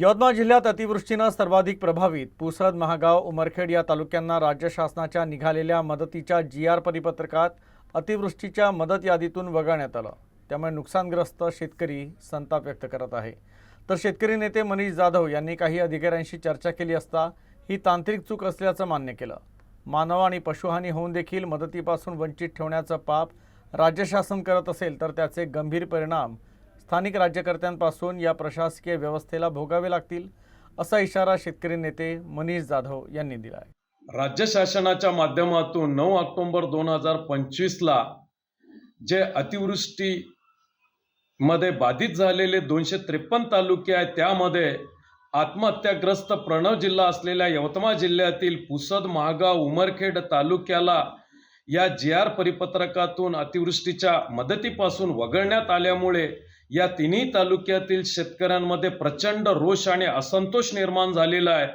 यवतमाळ जिल्ह्यात अतिवृष्टीनं सर्वाधिक प्रभावित पुसद महागाव उमरखेड या तालुक्यांना राज्य शासनाच्या निघालेल्या मदतीच्या जी आर परिपत्रकात अतिवृष्टीच्या मदत यादीतून वगळण्यात आलं. त्यामुळे नुकसानग्रस्त शेतकरी संताप व्यक्त करत आहे. तर शेतकरी नेते मनीष जाधव यांनी काही अधिकाऱ्यांशी चर्चा केली असता ही तांत्रिक चूक असल्याचं मान्य केलं. मानव आणि पशुहानी होऊन देखील मदतीपासून वंचित ठेवण्याचं पाप राज्य शासन करत असेल तर त्याचे गंभीर परिणाम स्थानिक राज्यकर्त्यांपासून या प्रशासकीय व्यवस्थेला भोगावे लागतील असा इशारा शेतकरी नेते मनीष जाधव यांनी दिला आहे राज्य शासनाच्या माध्यमातून नऊ ऑक्टोबर दोन हजार पंचवीसला जे अतिवृष्टी मध्ये बाधित झालेले दोनशे त्रेपन्न तालुके आहेत त्यामध्ये आत्महत्याग्रस्त प्रणव जिल्हा असलेल्या यवतमाळ जिल्ह्यातील पुसद महागाव उमरखेड तालुक्याला या जी आर परिपत्रकातून अतिवृष्टीच्या मदतीपासून वगळण्यात आल्यामुळे या तिन्ही तालुक्यातील शेतकऱ्यांमध्ये प्रचंड रोष आणि असंतोष निर्माण झालेला आहे.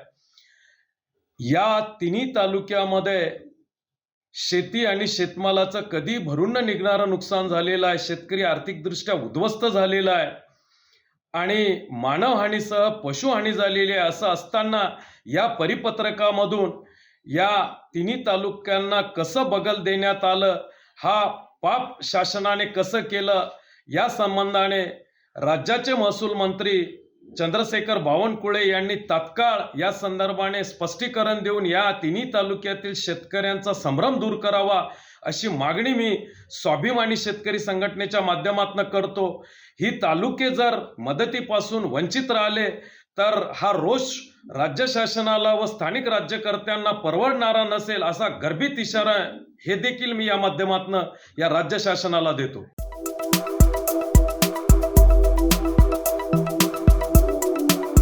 या तिन्ही तालुक्यामध्ये शेती आणि शेतमालाचं कधी भरून न निघणारं नुकसान झालेलं आहे. शेतकरी आर्थिकदृष्ट्या उद्ध्वस्त झालेला आहे. आणि मानवहानीसह पशुहानी झालेली आहे असं असताना या परिपत्रकामधून या तिन्ही तालुक्यांना कसं बगल देण्यात आलं हा पाप शासनाने कसं केलं या संबंधाने राज्याचे महसूल मंत्री चंद्रशेखर बावनकुळे यांनी तात्काळ या संदर्भाने स्पष्टीकरण देऊन या तिन्ही तालुक्यातील शेतकऱ्यांचा संभ्रम दूर करावा अशी मागणी मी स्वाभिमानी शेतकरी संघटनेच्या माध्यमातून करतो. ही तालुके जर मदतीपासून वंचित राहिले तर हा रोष राज्य शासनाला व स्थानिक राज्यकर्त्यांना परवडणारा नसेल असा गर्भित इशारा हे देखील मी या माध्यमातून या राज्य शासनाला देतो.